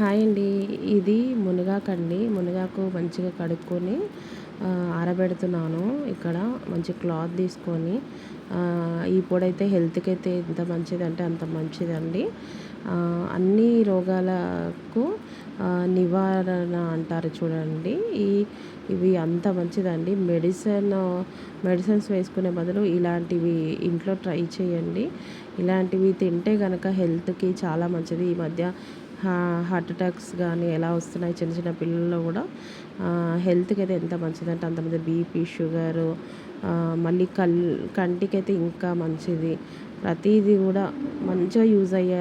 Hi అండి. ఇది మునగాకండి. మునగాకు మంచిగా కడుక్కొని ఆరబెడుతున్నాను. ఇక్కడ మంచి క్లాత్ తీసుకొని ఈ పొడైతే హెల్త్కి అయితే ఎంత మంచిది అంటే అంత మంచిదండి. అన్ని రోగాలకు నివారణ అంటారు చూడండి. ఈ ఇవి అంత మంచిదండి. మెడిసిన్ మెడిసిన్స్ వేసుకునే బదులు ఇలాంటివి ఇంట్లో ట్రై చేయండి. ఇలాంటివి తింటే కనుక హెల్త్కి చాలా మంచిది. ఈ మధ్య హార్ట్ అటాక్స్ కానీ ఎలా వస్తున్నాయి చిన్న చిన్న పిల్లల్లో కూడా హెల్త్కి అయితే ఎంత మంచిదంటే అంతమంది బీపీ షుగరు మళ్ళీ కల్ కంటికి అయితే ఇంకా మంచిది. ప్రతిదీ కూడా మంచిగా యూజ్ అయ్యే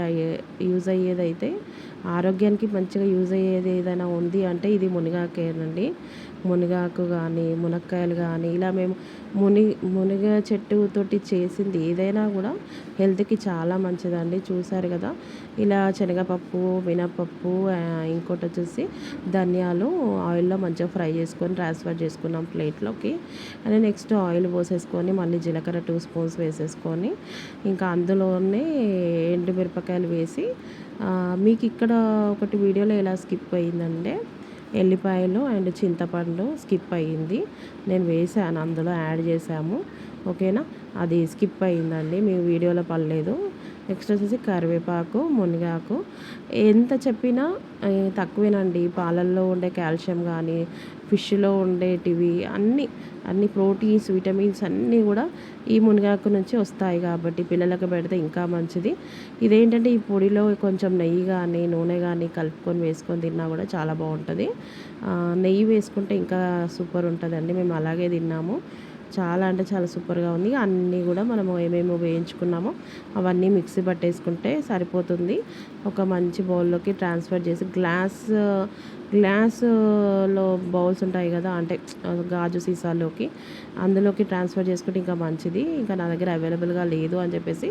యూజ్ అయ్యేదైతే ఆరోగ్యానికి మంచిగా యూజ్ అయ్యేది ఏదైనా ఉంది అంటే ఇది మునగాకేనండి మునగాకు కానీ మునక్కాయలు కానీ ఇలా మేము ముని మునగ చెట్టుతోటి చేసింది ఏదైనా కూడా హెల్త్కి చాలా మంచిదండి. చూసారు కదా? ఇలా శనగపప్పు మినపప్పు ఇంకోటి వచ్చేసి ధనియాలు ఆయిల్లో మంచిగా ఫ్రై చేసుకొని ట్రాన్స్ఫర్ చేసుకున్నాం ప్లేట్లోకి. అండ్ నెక్స్ట్ ఆయిల్ పోసేసుకొని మళ్ళీ జీలకర్ర టూ స్పూన్స్ వేసేసుకొని ఇంకా అందులోనే ఎండుమిరపకాయలు వేసి మీకు ఇక్కడ ఒకటి వీడియోలో ఎలా స్కిప్ అయిందంటే ఎల్లిపాయలు అండ్ చింతపండు స్కిప్ అయ్యింది నేను వేసాను అందులో యాడ్ చేసాము ఓకేనా? అది స్కిప్ అయ్యిందండి మీ వీడియోలో పడలేదు. నెక్స్ట్ వచ్చేసి కరివేపాకు మునగాకు. ఎంత చెప్పినా తక్కువేనండి. పాలల్లో ఉండే కాల్షియం కానీ ఫిష్లో ఉండేటివి అన్నీ అన్ని ప్రోటీన్స్ విటమిన్స్ అన్నీ కూడా ఈ మునగాకు నుంచి వస్తాయి కాబట్టి పిల్లలకు పెడితే ఇంకా మంచిది. ఇదేంటంటే ఈ పొడిలో కొంచెం నెయ్యి కానీ నూనె కానీ కలుపుకొని వేసుకొని తిన్నా కూడా చాలా బాగుంటుంది. నెయ్యి వేసుకుంటే ఇంకా సూపర్ ఉంటుందండి. మేము అలాగే తిన్నాము. చాలా అంటే చాలా సూపర్గా ఉంది. అన్నీ కూడా మనము ఏమేమి వేయించుకున్నామో అవన్నీ మిక్సీ పట్టేసుకుంటే సరిపోతుంది. ఒక మంచి బౌల్లోకి ట్రాన్స్ఫర్ చేసి గ్లాస్ గ్లాసులో బౌల్స్ ఉంటాయి కదా అంటే గాజు సీసాలోకి అందులోకి ట్రాన్స్ఫర్ చేసుకుంటే ఇంకా మంచిది. ఇంకా నా దగ్గర అవైలబుల్గా లేదు అని చెప్పేసి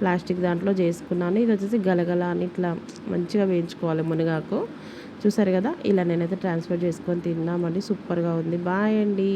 ప్లాస్టిక్ దాంట్లో చేసుకున్నాను. ఇది వచ్చేసి గలగల అని ఇట్లా మంచిగా వేయించుకోవాలి మునగాకు. చూసారు కదా ఇలా నేనైతే ట్రాన్స్ఫర్ చేసుకొని తిన్నామండి. సూపర్గా ఉంది. బాయ్ అండి.